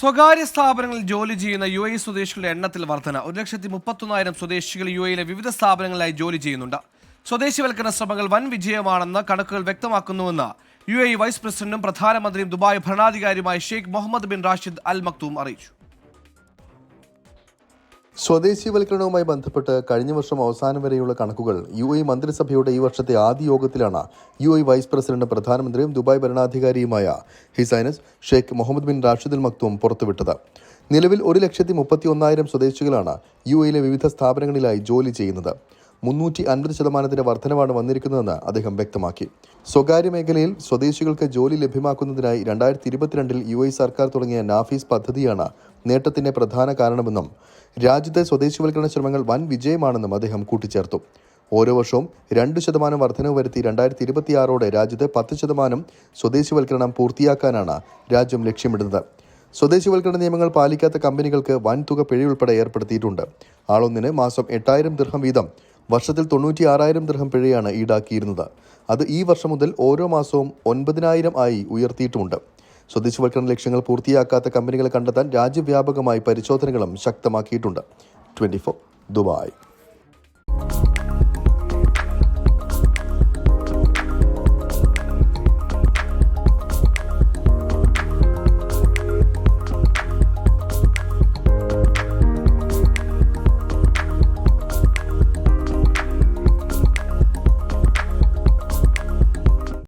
സ്വകാര്യ സ്ഥാപനങ്ങളിൽ ജോലി ചെയ്യുന്ന യു എ സ്വദേശികളുടെ എണ്ണത്തിൽ വർധന. ഒരു ലക്ഷത്തി മുപ്പത്തൊന്നായിരം സ്വദേശികൾ യു എയിലെ വിവിധ സ്ഥാപനങ്ങളിലായി ജോലി ചെയ്യുന്നുണ്ട്. സ്വദേശിവൽക്കരണ ശ്രമങ്ങൾ വൻ വിജയമാണെന്ന് കണക്കുകൾ വ്യക്തമാക്കുന്നുവെന്ന് യു എ വൈസ് പ്രസിഡന്റും പ്രധാനമന്ത്രിയും Dubai ഭരണാധികാരിയുമായ Sheikh Mohammed bin Rashid Al Maktoum അറിയിച്ചു. സ്വദേശീവൽക്കരണവുമായി ബന്ധപ്പെട്ട് കഴിഞ്ഞ വർഷം അവസാനം വരെയുള്ള കണക്കുകൾ യു എ മന്ത്രിസഭയുടെ ഈ വർഷത്തെ ആദ്യ യോഗത്തിലാണ് യു എ വൈസ് പ്രസിഡന്റ് പ്രധാനമന്ത്രിയും Dubai ഭരണാധികാരിയുമായ His Highness Sheikh Mohammed bin Rashid Al Maktoum പുറത്തുവിട്ടത്. നിലവിൽ ഒരു ലക്ഷത്തി മുപ്പത്തി ഒന്നായിരം സ്വദേശികളാണ് യു എയിലെ വിവിധ സ്ഥാപനങ്ങളിലായി ജോലി ചെയ്യുന്നത്. മുന്നൂറ്റി അൻപത് ശതമാനത്തിന്റെ വർധനവാണ് വന്നിരിക്കുന്നതെന്ന് അദ്ദേഹം വ്യക്തമാക്കി. സ്വകാര്യ മേഖലയിൽ സ്വദേശികൾക്ക് ജോലി ലഭ്യമാക്കുന്നതിനായി രണ്ടായിരത്തി ഇരുപത്തിരണ്ടിൽ യു എ സർക്കാർ തുടങ്ങിയ നാഫീസ് പദ്ധതിയാണ് നേട്ടത്തിന്റെ പ്രധാന കാരണമെന്നും രാജ്യത്തെ സ്വദേശിവൽക്കരണ ശ്രമങ്ങൾ വൻ വിജയമാണെന്നും അദ്ദേഹം കൂട്ടിച്ചേർത്തു. ഓരോ വർഷവും രണ്ട് ശതമാനം വർധനവ് വരുത്തി രണ്ടായിരത്തി ഇരുപത്തിയാറോടെ രാജ്യത്ത് പത്ത് ശതമാനം സ്വദേശിവൽക്കരണം പൂർത്തിയാക്കാനാണ് രാജ്യം ലക്ഷ്യമിടുന്നത്. സ്വദേശിവൽക്കരണ നിയമങ്ങൾ പാലിക്കാത്ത കമ്പനികൾക്ക് വൻതുക പിഴയുൾപ്പെടെ ഏർപ്പെടുത്തിയിട്ടുണ്ട്. ആളൊന്നിന് മാസം എട്ടായിരം ദൃഹം വീതം വർഷത്തിൽ തൊണ്ണൂറ്റി ആറായിരം ദൃഹം പിഴയാണ് ഈടാക്കിയിരുന്നത്. അത് ഈ വർഷം മുതൽ ഓരോ മാസവും ഒൻപതിനായിരം ആയി ഉയർത്തിയിട്ടുമുണ്ട്. സ്വദേശവൽക്കരണ ലക്ഷ്യങ്ങൾ പൂർത്തിയാക്കാത്ത കമ്പനികളെ കണ്ടെത്താൻ രാജ്യവ്യാപകമായി പരിശോധനകളും ശക്തമാക്കിയിട്ടുണ്ട്. Twenty Dubai.